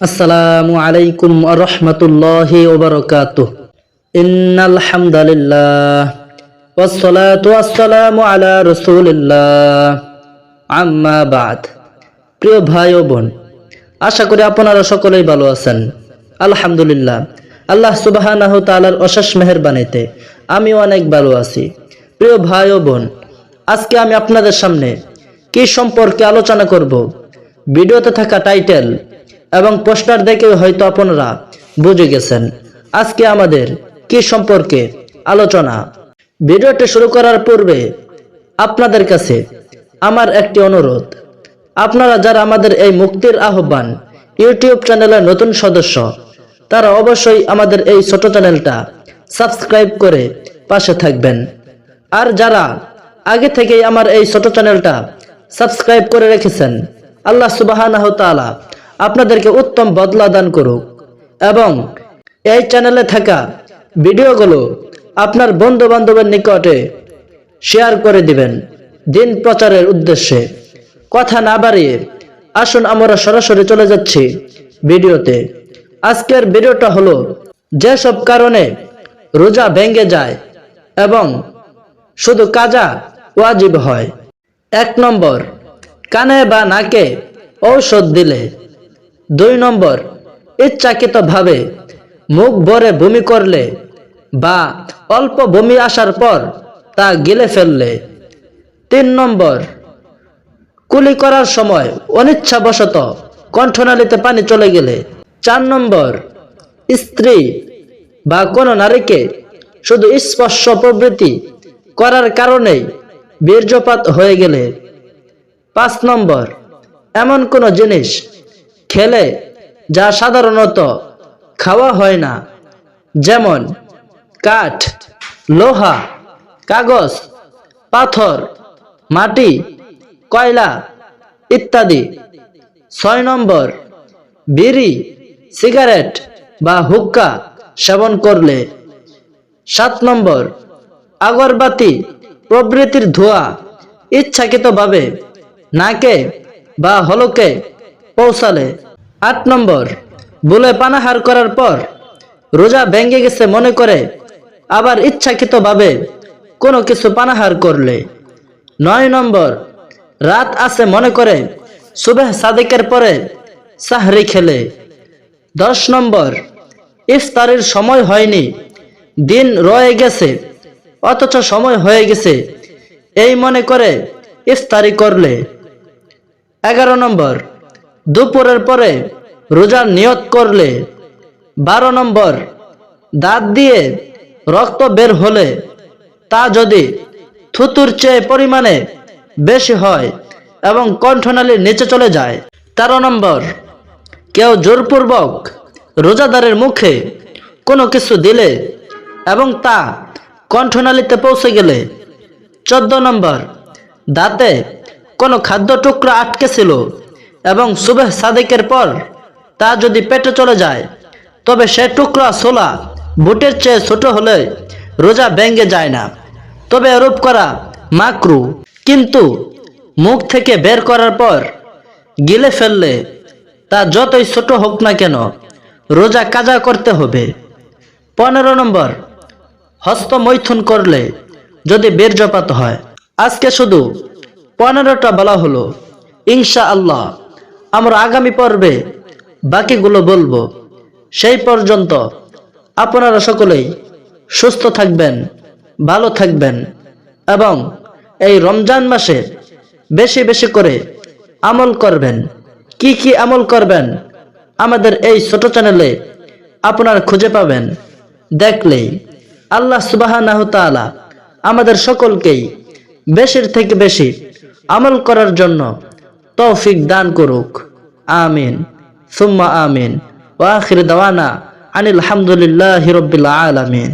আসসালামু আলাইকুম রহমতুল্লাহি ওবরকাতুহ ইন্নাল হামদালিল্লাহ والصلاة والسلام على رسول الله আম্মা বাদ প্রিয় ভাই ও বোন আশা করি আপনারা সকলেই ভালো আছেন আলহামদুলিল্লাহ আল্লাহ সুবাহানাহু তাআলার অশেষ মেহেরবানিতে আমি অনেক ভালো আছি প্রিয় ভাই ও বোন আজকে আমি আপনাদের সামনে কি সম্পর্কে আলোচনা করব ভিডিওতে থাকা টাইটেল এবং পোস্টার দেখে হয়তো আপনারা বুঝে গেছেন। আজকে আমাদের কি সম্পর্কে আলোচনা? ভিডিওটি শুরু করার পূর্বে আপনাদের কাছে আমার একটি অনুরোধ। আপনারা যারা আমাদের এই মুক্তির আহ্বান ইউটিউব চ্যানেলের নতুন সদস্য, তারা অবশ্যই আমাদের এই ছোট চ্যানেলটা সাবস্ক্রাইব করে পাশে থাকবেন। আর যারা আগে থেকেই আমার এই ছোট চ্যানেলটা সাবস্ক্রাইব করে রেখেছেন, আল্লাহ তাআলা আপনাদেরকে উত্তম বদলা দান করুক। এবং এই চ্যানেলে থাকা ভিডিওগুলো আপনার বন্ধু বান্ধবের নিকটে শেয়ার করে দিবেন দিন প্রচারের উদ্দেশ্যে। কথা না বাড়িয়ে আসুন, আমরা সরাসরি চলে যাচ্ছি ভিডিওতে। আজকের ভিডিওটা হলো যেসব কারণে রোজা ভেঙে যায় এবং শুধু কাজা ওয়াজিব হয়। এক নম্বর, কানে বা নাকে ঔষধ দিলে দুই নম্বর, ইচ্ছাকৃতভাবে মুখ ভরে বমি করলে বা অল্প বমি আসার পর তা গিলে ফেললে। তিন নম্বর, কুলি করার সময় অনিচ্ছাবশত কণ্ঠনালীতে পানি চলে গেলে। চার নম্বর, স্ত্রী বা কোনো নারীকে শুধু স্পর্শ প্রবৃত্তি করার কারণেই বীর্যপাত হয়ে গেলে। পাঁচ নম্বর, এমন কোনো জিনিস খেলে, যা সাধারণত খাওয়া হয় না, যেমন কাঠ, লোহা, কাগজ, পাথর, মাটি, কয়লা ইত্যাদি। ছয় নম্বর, বিড়ি, সিগারেট বা হুক্কা সেবন করলে। সাত নম্বর, আগরবাতি, প্রভৃতির ধোঁয়া ইচ্ছাকৃতভাবে নাকে বা হলকে পৌঁছালে। আট নম্বর, বলে পানাহার করার পর রোজা ভেঙে গেছে মনে করে, আবার ইচ্ছাকৃতভাবে কোনো কিছু পানাহার করলে। নয় নম্বর, রাত আছে মনে করে, সুবেহ সাদেকের পরে সাহরি খেলে। দশ নম্বর, ইফতারের সময় হয়নি, দিন রয়ে গেছে, অথচ সময় হয়ে গেছে, এই মনে করে ইফতারি করলে। এগারো নম্বর দুপুরের পরে রোজার নিয়ত করলে বারো নম্বর দাঁত দিয়ে রক্ত বের হলে তা যদি থুতুর চেয়ে পরিমাণে বেশি হয় এবং কণ্ঠনালীর নিচে চলে যায়। তেরো নম্বর, কেউ জোরপূর্বক রোজাদারের মুখে কোনো কিছু দিলে এবং তা কণ্ঠনালীতে পৌঁছে গেলে। চোদ্দ নম্বর, দাঁতে কোনো খাদ্য টুকরা আটকে ছিল এবং সুবেহ সাদেকের পর তা যদি পেটে চলে যায়, তবে সে টুকরা ছোলা বুটের চেয়ে ছোট হলে রোজা ভেঙ্গে যায় না। তবে এরূপ করা মাকরু, কিন্তু মুখ থেকে বের করার পর গিলে ফেললে তা যতই ছোট হোক না কেন রোজা কাজা করতে হবে। পনেরো নম্বর হস্তমৈথুন করলে যদি বীর্যপাত হয়। আজকে শুধু পনেরোটা বলা হলো ইনশা আল্লাহ আমরা আগামী পর্বে বাকিগুলো বলব। সেই পর্যন্ত আপনারা সকলেই সুস্থ থাকবেন, ভালো থাকবেন এবং এই রমজান মাসে বেশি বেশি করে আমল করবেন। কি কি আমল করবেন আমাদের এই ছোট চ্যানেলে আপনারা খুঁজে পাবেন। দেখলেই আল্লাহ সুবাহ আমাদের সকলকেই বেশির থেকে বেশি আমল করার জন্য তৌফিক দান করুক। آمين. ثم آمين. وآخر دوانا عن الحمد لله رب العالمين.